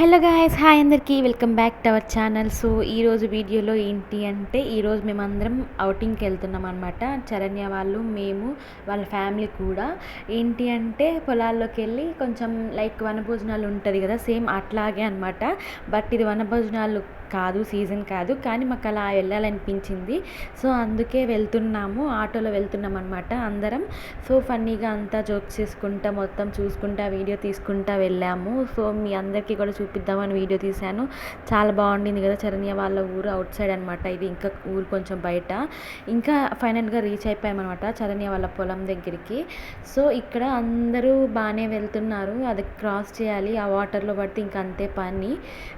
Hello guys hi అందరికీ. Welcome back to our channel. So ఈరోజు వీడియోలో ఏంటి అంటే ఈరోజు మేమందరం అవుటింగ్కి వెళ్తున్నాం అనమాట చరణ్య వాళ్ళు మేము వాళ్ళ ఫ్యామిలీ కూడా. ఏంటి అంటే పొలాల్లోకి వెళ్ళి కొంచెం లైక్ వనభోజనాలు ఉంటుంది కదా సేమ్ అట్లాగే అనమాట బట్ ఇది వనభోజనాలు కాదు సీజన్ కాదు. కానీ మాకు అలా వెళ్ళాలనిపించింది. సో అందుకే వెళ్తున్నాము. ఆటోలో వెళ్తున్నాం అనమాట అందరం. సో ఫన్నీగా అంతా జోక్స్ చేసుకుంటా మొత్తం చూసుకుంటా వీడియో తీసుకుంటా వెళ్ళాము. సో మీ అందరికీ కూడా చూపిద్దామని వీడియో తీశాను. చాలా బాగుండింది కదా చరణ్య వాళ్ళ ఊరు అవుట్ సైడ్ అనమాట ఇది ఇంకా ఊరు కొంచెం బయట. ఇంకా ఫైనల్గా రీచ్ అయిపోయామన్నమాట చరణ్య వాళ్ళ పొలం దగ్గరికి. సో ఇక్కడ అందరూ బాగానే వెళ్తున్నారు. అది క్రాస్ చేయాలి. ఆ వాటర్లో పడితే ఇంకా అంతే పని.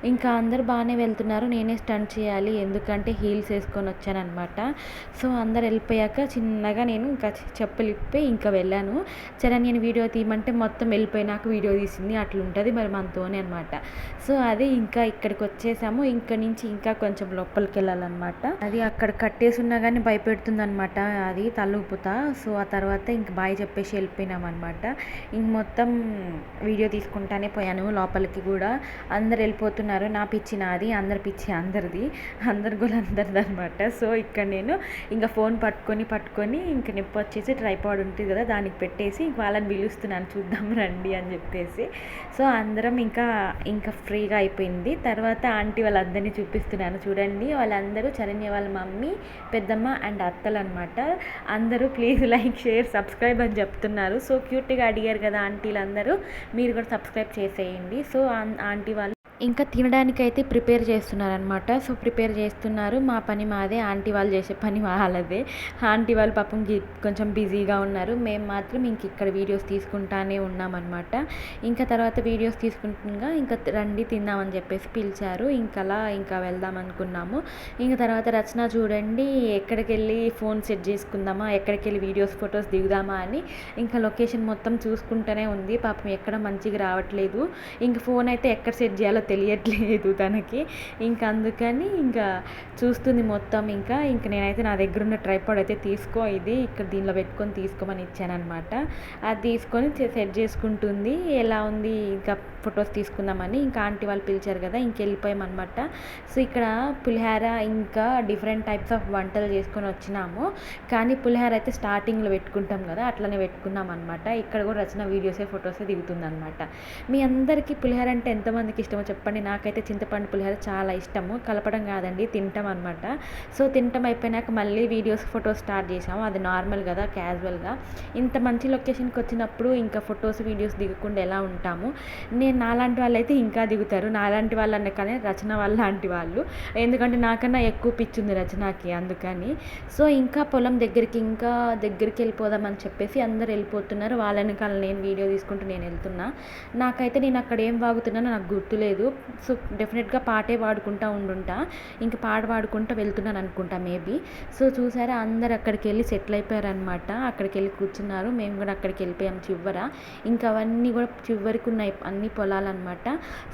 ఇంకా అందరూ బాగానే వెళ్తున్నారు. నేనే స్టంట్ చేయాలి ఎందుకంటే హీల్స్ వేసుకొని వచ్చానమాట సో అందరు వెళ్ళిపోయాక చిన్నగా నేను ఇంకా చెప్పులు ఇప్పి ఇంకా వెళ్ళాను. సరే నేను వీడియో తీయమంటే మొత్తం వెళ్ళిపోయినాక వీడియో తీసింది అట్లుంటుంది మరి మనతోనే అనమాట సో అది ఇంకా ఇక్కడికి వచ్చేసాము. ఇంకా నుంచి ఇంకా కొంచెం లోపలికి వెళ్ళాలన్నమాట. అది అక్కడ కట్టేసి ఉన్నా కానీ భయపెడుతుంది అనమాట అది తలూపుతా సో ఆ తర్వాత ఇంక బాయ్ చెప్పేసి వెళ్ళిపోయినాం అనమాట ఇంక మొత్తం వీడియో తీసుకుంటానే పోయాను లోపలికి కూడా. అందరు వెళ్ళిపోతున్నారు నా పిచ్చి నాది అందరి పిచ్చి అందరిది అందరి గోలు అందరిది అనమాట సో ఇక్కడ నేను ఇంకా ఫోన్ పట్టుకొని పట్టుకొని ఇంక నొప్పి వచ్చేసి ట్రైపాడ్ ఉంటుంది కదా దానికి పెట్టేసి ఇంక వాళ్ళని పిలుస్తున్నాను చూద్దాం రండి అని చెప్పేసి. సో అందరం ఇంకా ఇంకా ఫ్రీగా అయిపోయింది. తర్వాత ఆంటీ వాళ్ళందరినీ చూపిస్తున్నాను. చూడండి వాళ్ళందరూ చరణ్య వాళ్ళ మమ్మీ పెద్దమ్మ అండ్ అత్తలు అనమాట అందరూ ప్లీజ్ లైక్ షేర్ సబ్స్క్రైబ్ అని చెప్తున్నారు. సో క్యూట్గా అడిగారు కదా ఆంటీలు అందరూ మీరు కూడా సబ్స్క్రైబ్ చేసేయండి. సో ఆంటీ వాళ్ళు ఇంకా తినడానికైతే ప్రిపేర్ చేస్తున్నారనమాట సో ప్రిపేర్ చేస్తున్నారు. మా పని మాదే. ఆంటీ వాళ్ళు చేసే పని వాళ్ళదే. ఆంటీ వాళ్ళు పాపం కొంచెం బిజీగా ఉన్నారు. మేము మాత్రం ఇంక ఇక్కడ వీడియోస్ తీసుకుంటానే ఉన్నామన్నమాట. ఇంకా తర్వాత వీడియోస్ తీసుకుంటుండగా ఇంకా రండి తిందామని చెప్పేసి పిలిచారు. ఇంకలా ఇంకా వెళ్దాం అనుకున్నాము. ఇంకా తర్వాత రచన చూడండి. ఎక్కడికి వెళ్ళి ఫోన్ సెట్ చేసుకుందామా? ఎక్కడికి వెళ్ళి వీడియోస్ ఫొటోస్ దిగుదామా అని ఇంకా లొకేషన్ మొత్తం చూసుకుంటూనే ఉంది. పాపం ఎక్కడ మంచిగా రావట్లేదు. ఇంక ఫోన్ అయితే ఎక్కడ సెట్ చేయాలో తెలియట్లేదు తనకి. ఇంకా అందుకని ఇంకా చూస్తుంది మొత్తం ఇంకా. ఇంక నేనైతే నా దగ్గర ఉన్న ట్రైపాడ్ అయితే తీసుకో ఇది ఇక్కడ దీనిలో పెట్టుకొని తీసుకోమని ఇచ్చానమాట అది తీసుకొని సెట్ చేసుకుంటుంది. ఎలా ఉంది? ఇంకా ఫొటోస్ తీసుకుందామని ఇంకా ఆంటీ వాళ్ళు పిలిచారు కదా ఇంకెళ్ళిపోయామన్నమాట సో ఇక్కడ పులిహార ఇంకా డిఫరెంట్ టైప్స్ ఆఫ్ వంటలు చేసుకొని వచ్చినాము. కానీ పులిహార అయితే స్టార్టింగ్లో పెట్టుకుంటాం కదా అట్లనే పెట్టుకున్నాం అనమాట ఇక్కడ కూడా రచన వీడియోసే ఫొటోసే దిగుతుంది అనమాట మీ అందరికీ పులిహార అంటే ఎంతమందికి ఇష్టమో చెప్పండి చెప్పండి. నాకైతే చింతపండు పులిహోర చాలా ఇష్టము. కలపడం కాదండి తింటాం అనమాట సో తింటాం అయిపోయినాక మళ్ళీ వీడియోస్ ఫొటోస్ స్టార్ట్ చేసాము అది నార్మల్ కదా క్యాజువల్గా ఇంత మంచి లొకేషన్కి వచ్చినప్పుడు ఇంకా ఫొటోస్ వీడియోస్ దిగకుండా ఎలా ఉంటాము? నేను నాలాంటి వాళ్ళు అయితే ఇంకా దిగుతారు. నాలాంటి వాళ్ళు అన్న కానీ రచన వాళ్ళ లాంటి వాళ్ళు. ఎందుకంటే నాకన్నా ఎక్కువ పిచ్చింది రచనకి అందుకని. సో ఇంకా పొలం దగ్గరికి ఇంకా దగ్గరికి వెళ్ళిపోదామని చెప్పేసి అందరు వెళ్ళిపోతున్నారు. వాళ్ళ వెనకాల నేను వీడియో తీసుకుంటూ నేను వెళ్తున్నా. నాకైతే నేను అక్కడ ఏం వాగుతున్నానో నాకు గుర్తులేదు. సో డెఫినెట్గా పాటే పాడుకుంటా ఉండుంటా. ఇంకా పాట పాడుకుంటా వెళ్తున్నాను అనుకుంటా మేబీ. సో చూసారా అందరు అక్కడికి వెళ్ళి సెటిల్ అయిపోయారనమాట అక్కడికి వెళ్ళి కూర్చున్నారు. మేము కూడా అక్కడికి వెళ్ళిపోయాం చివర. ఇంకా అవన్నీ కూడా చివరికి ఉన్నాయి అన్ని పొలాలన్నమాట.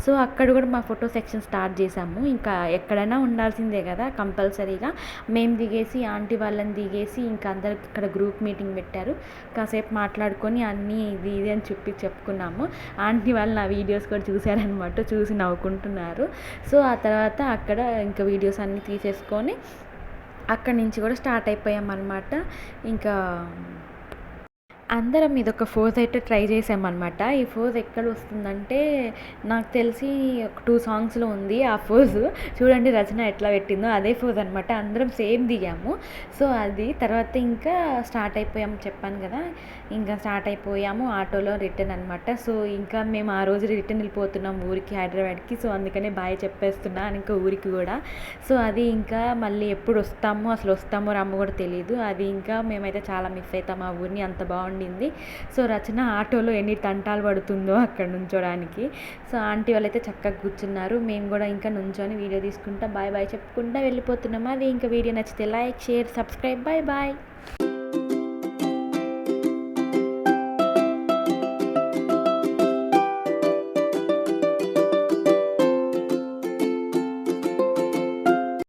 సో అక్కడ కూడా మా ఫోటో సెక్షన్ స్టార్ట్ చేసాము ఇంకా ఎక్కడైనా ఉండాల్సిందే కదా కంపల్సరీగా. మేము దిగేసి ఆంటీ వాళ్ళని దిగేసి ఇంకా అందరికి ఇక్కడ గ్రూప్ మీటింగ్ పెట్టారు. కాసేపు మాట్లాడుకొని అన్నీ ఇది ఇది అని చెప్పి చెప్పుకున్నాము. ఆంటీ వాళ్ళు నా వీడియోస్ కూడా చూశారనమాట చూసి నవ్వుకుంటున్నారు. సో ఆ తర్వాత అక్కడ ఇంకా వీడియోస్ అన్నీ తీసేసుకొని అక్కడి నుంచి కూడా స్టార్ట్ అయిపోయాం అనమాట ఇంకా అందరం ఇది ఒక ఫోజ్ అయితే ట్రై చేసామన్నమాట. ఈ ఫోజ్ ఎక్కడ వస్తుందంటే నాకు తెలిసి ఒక టూ సాంగ్స్లో ఉంది ఆ ఫోజ్ చూడండి రచన ఎట్లా పెట్టిందో అదే ఫోజ్ అనమాట అందరం సేమ్ దిగాము. సో అది తర్వాత ఇంకా స్టార్ట్ అయిపోయాము చెప్పాను కదా. ఇంకా స్టార్ట్ అయిపోయాము ఆటోలో రిటర్న్ అనమాట సో ఇంకా మేము ఆ రోజు రిటర్న్ వెళ్ళిపోతున్నాం ఊరికి హైదరాబాద్కి. సో అందుకనే బాయ్ చెప్పేస్తున్నా ఇంకా ఊరికి కూడా. సో అది ఇంకా మళ్ళీ ఎప్పుడు వస్తామో అసలు వస్తామో రమ్మ కూడా తెలియదు అది ఇంకా మేమైతే చాలా మిస్ అవుతాం ఆ ఊరిని. అంత బాగుంది ఉండింది సో రచన ఆటోలో ఎన్ని తంటాలు పడుతుందో అక్కడ నుంచోడానికి. సో ఆంటీ వాళ్ళైతే చక్కగా కూర్చున్నారు. మేము కూడా ఇంకా నుంచొని వీడియో తీసుకుంటా. బాయ్ బాయ్ చెప్పుకుంటా వెళ్ళిపోతున్నాము అది ఇంకా వీడియో నచ్చితే like share subscribe. Bye bye.